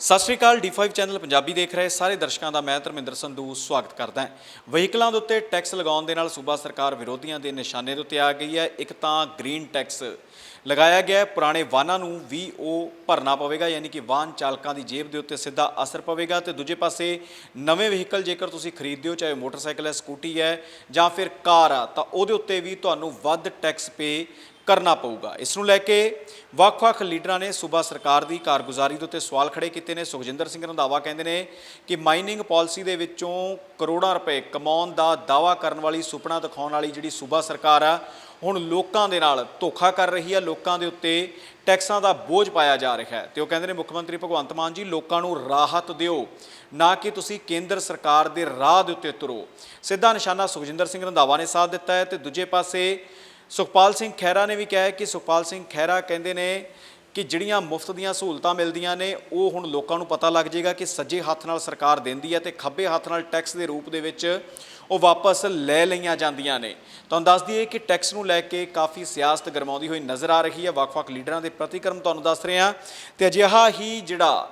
ਸਤਿ ਸ਼੍ਰੀ ਅਕਾਲ D5 channel Punjabi ਦੇਖ ਰਹੇ ਸਾਰੇ ਦਰਸ਼ਕਾਂ ਦਾ ਮੈਂ ਧਰਮਿੰਦਰ ਸੰਧੂ ਸਵਾਗਤ ਕਰਦਾ ਹਾਂ। ਵਹੀਕਲਾਂ ਦੇ ਉੱਤੇ ਟੈਕਸ ਲਗਾਉਣ ਦੇ ਨਾਲ ਸੂਬਾ ਸਰਕਾਰ ਵਿਰੋਧੀਆਂ ਦੇ ਨਿਸ਼ਾਨੇ ਦੇ ਉੱਤੇ ਆ ਗਈ ਹੈ। ਇੱਕ ਤਾਂ ਗ੍ਰੀਨ ਟੈਕਸ ਲਗਾਇਆ ਗਿਆ ਪੁਰਾਣੇ ਵਾਹਨਾਂ ਨੂੰ ਵੀ ਉਹ ਭਰਨਾ ਪਵੇਗਾ, ਯਾਨੀ ਕਿ ਵਾਹਨ ਚਾਲਕਾਂ ਦੀ ਜੇਬ ਦੇ ਉੱਤੇ ਸਿੱਧਾ ਅਸਰ ਪਵੇਗਾ ਤੇ ਦੂਜੇ ਪਾਸੇ ਨਵੇਂ ਵਹੀਕਲ ਜੇਕਰ ਤੁਸੀਂ ਖਰੀਦਦੇ ਹੋ, ਚਾਹੇ ਮੋਟਰਸਾਈਕਲ ਹੈ, ਸਕੂਟੀ ਹੈ ਜਾਂ ਫਿਰ ਕਾਰ ਆ, ਤਾਂ ਉਹਦੇ ਉੱਤੇ ਵੀ ਤੁਹਾਨੂੰ ਵੱਧ ਟੈਕਸ ਪੇ ਕਰਨਾ ਪਊਗਾ। ਇਸ ਨੂੰ ਲੈ ਕੇ ਵੱਖ-ਵੱਖ ਲੀਡਰਾਂ ਨੇ ਸੂਬਾ ਸਰਕਾਰ ਦੀ ਕਾਰਗੁਜ਼ਾਰੀ ਦੇ ਉੱਤੇ ਸਵਾਲ ਖੜੇ ਕੀਤੇ ਨੇ। ਸੁਖਜਿੰਦਰ ਸਿੰਘ ਰੰਧਾਵਾ ਕਹਿੰਦੇ ਨੇ ਕਿ ਮਾਈਨਿੰਗ ਪਾਲਿਸੀ ਦੇ ਵਿੱਚੋਂ ਕਰੋੜਾਂ ਰੁਪਏ ਕਮਾਉਣ ਦਾ ਦਾਵਾ ਕਰਨ ਵਾਲੀ, ਸੁਪਨਾ ਦਿਖਾਉਣ ਵਾਲੀ ਜਿਹੜੀ ਸੂਬਾ ਸਰਕਾਰ ਆ, ਹੁਣ ਲੋਕਾਂ ਦੇ ਨਾਲ ਧੋਖਾ ਕਰ ਰਹੀ ਆ। ਲੋਕਾਂ ਦੇ ਉੱਤੇ ਟੈਕਸਾਂ ਦਾ ਬੋਝ ਪਾਇਆ ਜਾ ਰਿਹਾ ਹੈ। ਤੇ ਉਹ ਕਹਿੰਦੇ ਨੇ, ਮੁੱਖ ਮੰਤਰੀ ਭਗਵੰਤ ਮਾਨ ਜੀ, ਲੋਕਾਂ ਨੂੰ ਰਾਹਤ ਦਿਓ, ਨਾ ਕਿ ਤੁਸੀਂ ਕੇਂਦਰ ਸਰਕਾਰ ਦੇ ਰਾਹ ਦੇ ਉੱਤੇ ਤੁਰੋ। ਸਿੱਧਾ ਨਿਸ਼ਾਨਾ ਸੁਖਜਿੰਦਰ ਸਿੰਘ ਰੰਧਾਵਾ ਨੇ ਸਾਥ ਦਿੱਤਾ ਹੈ ਤੇ ਦੂਜੇ ਪਾਸੇ ਸੁਖਪਾਲ ਸਿੰਘ ਖਹਿਰਾ ਨੇ ਵੀ ਕਿਹਾ ਹੈ ਕਿ ਸੁਖਪਾਲ ਸਿੰਘ ਖਹਿਰਾ ਕਹਿੰਦੇ ਨੇ ਕਿ ਜਿਹੜੀਆਂ ਮੁਫਤ ਦੀਆਂ ਸਹੂਲਤਾਂ ਮਿਲਦੀਆਂ ਨੇ, ਉਹ ਹੁਣ ਲੋਕਾਂ ਨੂੰ ਪਤਾ ਲੱਗ ਜਾਏਗਾ ਕਿ ਸੱਜੇ ਹੱਥ ਨਾਲ ਸਰਕਾਰ ਦਿੰਦੀ ਹੈ ਤੇ ਖੱਬੇ ਹੱਥ ਨਾਲ ਟੈਕਸ ਦੇ ਰੂਪ ਦੇ ਵਿੱਚ ਉਹ ਵਾਪਸ ਲੈ ਲਈਆਂ ਜਾਂਦੀਆਂ ਨੇ। ਤੁਹਾਨੂੰ ਦੱਸ ਦਈਏ ਕਿ ਟੈਕਸ ਨੂੰ ਲੈ ਕੇ ਕਾਫੀ ਸਿਆਸਤ ਗਰਮਾਉਂਦੀ ਹੋਈ ਨਜ਼ਰ ਆ ਰਹੀ ਹੈ। ਵੱਖ-ਵੱਖ ਲੀਡਰਾਂ ਦੇ ਪ੍ਰਤੀਕਰਮ ਤੁਹਾਨੂੰ ਦੱਸ ਰਹੇ ਹਾਂ ਤੇ ਅਜਿਹਾ ਹੀ ਜਿਹੜਾ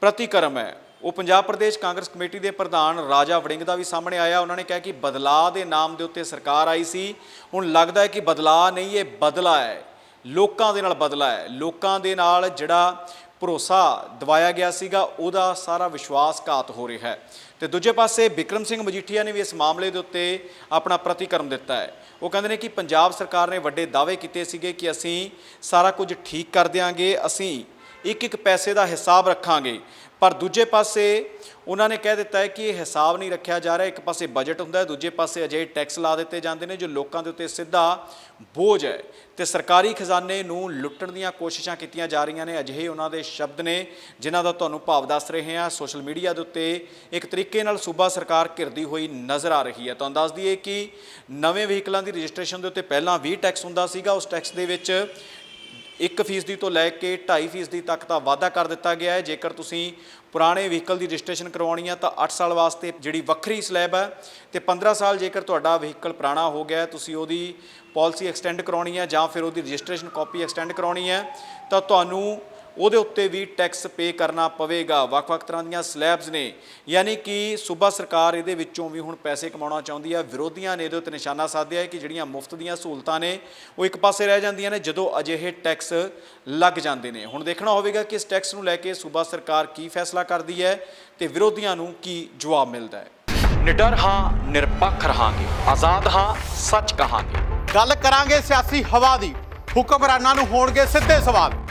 ਪ੍ਰਤੀਕਰਮ ਹੈ ਉਹ ਪੰਜਾਬ ਪ੍ਰਦੇਸ਼ ਕਾਂਗਰਸ ਕਮੇਟੀ ਦੇ ਪ੍ਰਧਾਨ ਰਾਜਾ ਵੜਿੰਗ ਦਾ ਵੀ ਸਾਹਮਣੇ ਆਇਆ। ਉਹਨਾਂ ਨੇ ਕਿਹਾ ਕਿ ਬਦਲਾਅ ਦੇ ਨਾਮ ਦੇ ਉੱਤੇ ਸਰਕਾਰ ਆਈ ਸੀ। ਹੁਣ ਲੱਗਦਾ ਹੈ ਕਿ ਬਦਲਾਅ ਨਹੀਂ, ਇਹ ਬਦਲਾ ਹੈ। ਲੋਕਾਂ ਦੇ ਨਾਲ ਬਦਲਾ ਹੈ। ਲੋਕਾਂ ਦੇ ਨਾਲ ਜਿਹੜਾ ਭਰੋਸਾ ਦਿਵਾਇਆ ਗਿਆ ਸੀਗਾ, ਉਹਦਾ ਸਾਰਾ ਵਿਸ਼ਵਾਸਘਾਤ ਹੋ ਰਿਹਾ ਹੈ। ਤੇ ਦੂਜੇ ਪਾਸੇ ਵਿਕਰਮ ਸਿੰਘ ਮਜੀਠੀਆ ਨੇ ਵੀ ਇਸ ਮਾਮਲੇ ਦੇ ਉੱਤੇ ਆਪਣਾ ਪ੍ਰਤੀਕਰਮ ਦਿੱਤਾ ਹੈ। ਉਹ ਕਹਿੰਦੇ ਨੇ ਕਿ ਪੰਜਾਬ ਸਰਕਾਰ ਨੇ ਵੱਡੇ ਦਾਅਵੇ ਕੀਤੇ ਸੀਗੇ ਕਿ ਅਸੀਂ ਸਾਰਾ ਕੁਝ ਠੀਕ ਕਰ ਦਿਆਂਗੇ, ਅਸੀਂ ਇੱਕ ਇੱਕ ਪੈਸੇ ਦਾ ਹਿਸਾਬ ਰੱਖਾਂਗੇ। ਪਰ ਦੂਜੇ ਪਾਸੇ ਉਹਨਾਂ ਨੇ ਕਹਿ ਦਿੱਤਾ ਹੈ ਕਿ ਇਹ ਹਿਸਾਬ ਨਹੀਂ ਰੱਖਿਆ ਜਾ ਰਿਹਾ। ਇੱਕ ਪਾਸੇ ਬਜਟ ਹੁੰਦਾ ਹੈ, ਦੂਜੇ ਪਾਸੇ ਅਜਿਹੇ ਟੈਕਸ ਲਾ ਦਿੱਤੇ ਜਾਂਦੇ ਨੇ ਜੋ ਲੋਕਾਂ ਦੇ ਉੱਤੇ ਸਿੱਧਾ ਬੋਝ ਹੈ। ਤੇ ਸਰਕਾਰੀ ਖਜ਼ਾਨੇ ਨੂੰ ਲੁੱਟਣ ਦੀਆਂ ਕੋਸ਼ਿਸ਼ਾਂ ਕੀਤੀਆਂ ਜਾ ਰਹੀਆਂ ਨੇ। ਅਜਿਹੇ ਉਹਨਾਂ ਦੇ ਸ਼ਬਦ ਨੇ ਜਿਨ੍ਹਾਂ ਦਾ ਤੁਹਾਨੂੰ ਭਾਵ ਦੱਸ ਰਹੇ ਹਾਂ। ਸੋਸ਼ਲ ਮੀਡੀਆ ਦੇ ਉੱਤੇ ਇੱਕ ਤਰੀਕੇ ਨਾਲ ਸੂਬਾ ਸਰਕਾਰ ਘਿਰਦੀ ਹੋਈ ਨਜ਼ਰ ਆ ਰਹੀ ਹੈ। ਤੁਹਾਨੂੰ ਦੱਸ ਦਈਏ ਕਿ ਨਵੇਂ ਵਹੀਕਲਾਂ ਦੀ ਰਜਿਸਟ੍ਰੇਸ਼ਨ ਦੇ ਉੱਤੇ ਪਹਿਲਾਂ 20 ਟੈਕਸ ਹੁੰਦਾ ਸੀਗਾ। ਉਸ ਟੈਕਸ ਦੇ ਵਿੱਚ 1 ਫੀਸਦੀ ਤੋਂ ਲੈ ਕੇ 2.5% ਤੱਕ ਦਾ ਵਾਧਾ ਕਰ ਦਿੱਤਾ ਗਿਆ ਹੈ। ਜੇਕਰ ਤੁਸੀਂ ਪੁਰਾਣੇ ਵਹੀਕਲ ਦੀ ਰਜਿਸਟ੍ਰੇਸ਼ਨ ਕਰਵਾਉਣੀ ਹੈ ਤਾਂ 8 ਸਾਲ ਵਾਸਤੇ ਜਿਹੜੀ ਵੱਖਰੀ ਸਲੈਬ ਹੈ ਤੇ 15 ਸਾਲ ਜੇਕਰ ਤੁਹਾਡਾ ਵਹੀਕਲ ਪੁਰਾਣਾ ਹੋ ਗਿਆ, ਤੁਸੀਂ ਉਹਦੀ ਪਾਲਿਸੀ ਐਕਸਟੈਂਡ ਕਰਾਉਣੀ ਹੈ ਜਾਂ ਫਿਰ ਉਹਦੀ ਰਜਿਸਟ੍ਰੇਸ਼ਨ ਕਾਪੀ ਐਕਸਟੈਂਡ ਕਰਾਉਣੀ ਹੈ ਤਾਂ ਤੁਹਾਨੂੰ ਉਹਦੇ ਉੱਤੇ ਵੀ ਟੈਕਸ ਪੇ ਕਰਨਾ ਪਵੇਗਾ। ਵੱਖ-ਵੱਖ ਤਰ੍ਹਾਂ ਦੀਆਂ ਸਲੈਬਸ ਨੇ। ਯਾਨੀ ਕਿ ਸੂਬਾ ਸਰਕਾਰ ਇਹਦੇ ਵਿੱਚੋਂ ਵੀ ਹੁਣ ਪੈਸੇ ਕਮਾਉਣਾ ਚਾਹੁੰਦੀ ਹੈ ਵਿਰੋਧੀਆਂ ਨੇ ਇਹਦੇ ਉੱਤੇ ਨਿਸ਼ਾਨਾ ਸਾਧਿਆ ਹੈ ਕਿ ਜਿਹੜੀਆਂ ਮੁਫਤ ਦੀਆਂ ਸਹੂਲਤਾਂ ਨੇ ਉਹ ਇੱਕ ਪਾਸੇ ਰਹਿ ਜਾਂਦੀਆਂ ਨੇ ਜਦੋਂ ਅਜਿਹੇ ਟੈਕਸ ਲੱਗ ਜਾਂਦੇ ਨੇ। ਹੁਣ ਦੇਖਣਾ ਹੋਵੇਗਾ ਕਿ ਇਸ ਟੈਕਸ ਨੂੰ ਲੈ ਕੇ ਸੂਬਾ ਸਰਕਾਰ ਕੀ ਫੈਸਲਾ ਕਰਦੀ ਹੈ ਤੇ ਵਿਰੋਧੀਆਂ ਨੂੰ ਕੀ ਜਵਾਬ ਮਿਲਦਾ ਹੈ। ਨਿਡਰ ਹਾਂ ਨਿਰਪੱਖ ਰਹਾਂਗੇ। ਆਜ਼ਾਦ ਹਾਂ ਸੱਚ ਕਹਾਂਗੇ। ਗੱਲ ਕਰਾਂਗੇ ਸਿਆਸੀ ਹਵਾ ਦੀ। ਹੁਕਮਰਾਨਾਂ ਨੂੰ ਹੋਣਗੇ ਸਿੱਧੇ ਸਵਾਲ।